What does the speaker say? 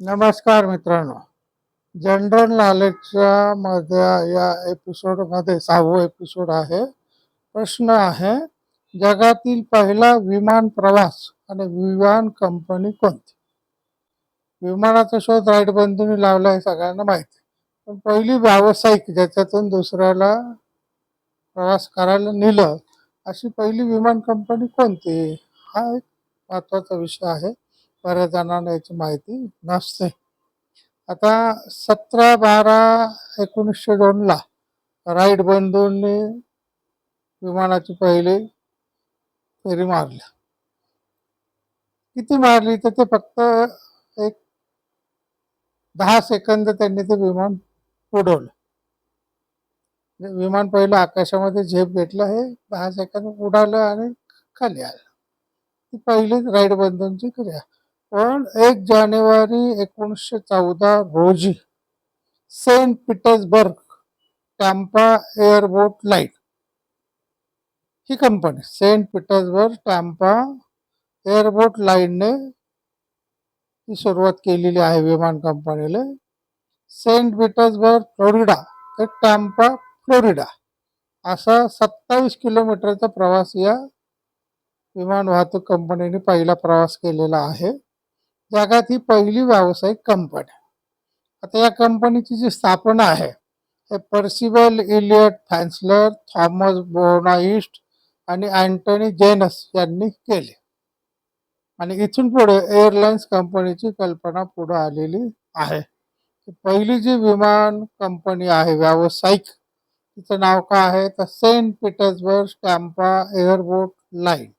नमस्कार मित्रांनो. जनरल नॉलेजच्या मध्ये या एपिसोडमध्ये सहावं एपिसोड आहे. प्रश्न आहे जगातील पहिला विमान प्रवास आणि विमान कंपनी कोणती? विमानाचा शोध राईट बंधूंनी लावला हे सगळ्यांना माहिती. आहे. पण पहिली व्यावसायिक ज्याच्यातून दुसऱ्याला प्रवास करायला नेलं अशी पहिली विमान कंपनी कोणती? हा एक महत्त्वाचा विषय आहे. बऱ्याच जणांना याची माहिती नसते. आता सतरा बारा एकोणीसशे दोनला राईट बंधूंनी विमानाची पहिली फेरी मारली. किती मारली तर ते फक्त एक दहा सेकंद त्यांनी ते विमान उडवलं. म्हणजे विमान पहिलं आकाशामध्ये झेप घेतलं हे दहा सेकंद उडालं आणि खाली आलं. ती पहिलीच राईड बंधूंची क्रिया. पण एक जानेवारी एकोणीसशे चौदा रोजी Saint Petersburg Tampa airboat line ही कंपनी सेंट पीटर्सबर्ग टॅम्पा एअरबोट लाईनने ती सुरुवात केलेली आहे विमान कंपनीला. सेंट पीटर्सबर्ग फ्लोरिडा ते टॅम्पा फ्लोरिडा असा सत्तावीस किलोमीटरचा प्रवास या विमान वाहतूक कंपनीने पहिला प्रवास केलेला आहे. जगात ही पहिली व्यावसायिक कंपनी. आता या कंपनीची जी स्थापना आहे हे पर्सिबल इलियट फॅन्सलर थॉमस बोनाइस्ट आणि अँटनी जेनस यांनी केले. आणि इथून पुढे एअरलाइन्स कंपनीची कल्पना पुढे आलेली आहे. पहिली जी विमान कंपनी आहे व्यावसायिक तिचं नाव काय आहे? तर सेंट पीटर्सबर्ग स्टॅम्पा एअरबोट लाईन